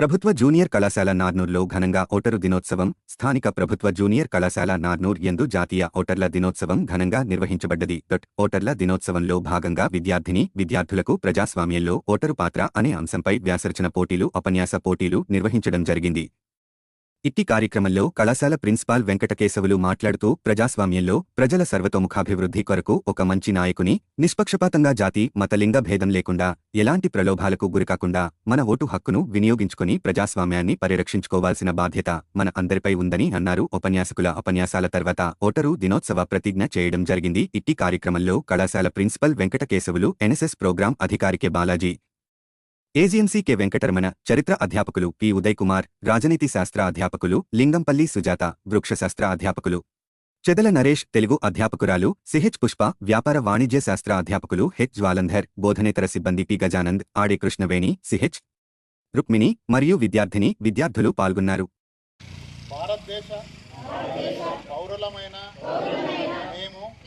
ప్రభుత్వ జూనియర్ కళాశాల నార్నూర్లో ఘనంగా ఓటరు దినోత్సవం స్థానిక ప్రభుత్వ జూనియర్ కళాశాల నార్నూర్ ఎందు జాతీయ ఓటర్ల దినోత్సవం ఘనంగా నిర్వహించబడ్డది. డొట్ ఓటర్ల దినోత్సవంలో భాగంగా విద్యార్థిని విద్యార్థులకు ప్రజాస్వామ్యంలో ఓటరు పాత్ర అనే అంశంపై వ్యాసరచన పోటీలు ఉపన్యాస పోటీలు నిర్వహించడం జరిగింది. ఇట్టి కార్యక్రమంలో కళాశాల ప్రిన్సిపాల్ వెంకటకేశవులు మాట్లాడుతూ ప్రజాస్వామ్యంలో ప్రజల సర్వతోముఖాభివృద్ధి కొరకు ఒక మంచి నాయకుని నిష్పక్షపాతంగా జాతి మతలింగ భేదం లేకుండా ఎలాంటి ప్రలోభాలకు గురికాకుండా మన ఓటు హక్కును వినియోగించుకుని ప్రజాస్వామ్యాన్ని పరిరక్షించుకోవాల్సిన బాధ్యత మన అందరిపై ఉందని అన్నారు ఉపన్యాసకుల ఉపన్యాసాల తర్వాత ఓటరు దినోత్సవ ప్రతిజ్ఞ చేయడం జరిగింది. ఇట్టి కార్యక్రమంలో కళాశాల ప్రిన్సిపల్ వెంకటకేశవులు ఎన్ఎస్ఎస్ ప్రోగ్రాం అధికారికే బాలాజీ ఏజీఎంసీ కె వెంకటరమణ చరిత్ర అధ్యాపకులు పి. ఉదయ్ కుమార్ రాజనీతి శాస్త్ర అధ్యాపకులు లింగంపల్లి సుజాత వృక్షశాస్త్ర అధ్యాపకులు. చెదల నరేష్ తెలుగు అధ్యాపకురాలు సిహెచ్ పుష్ప వ్యాపార వాణిజ్య శాస్త్ర అధ్యాపకులు హెచ్. జ్వాలంధర్ బోధనేతర సిబ్బంది పి. గజానంద్ ఆడే కృష్ణవేణి సిహెచ్ రుక్మిణి మరియు విద్యార్థిని విద్యార్థులు పాల్గొన్నారు. భారతదేశ పౌరులమైన మేము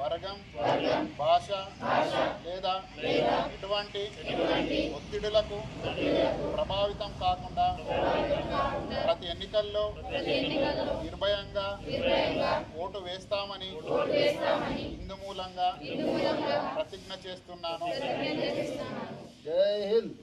వర్గం భాష లేదా ఎటువంటి ఒత్తిడులకు ప్రభావితం కాకుండా ప్రతి ఎన్నికల్లో నిర్భయంగా ఓటు వేస్తామని ఇందు మూలంగా ప్రతిజ్ఞ చేస్తున్నాను. జై హింద్.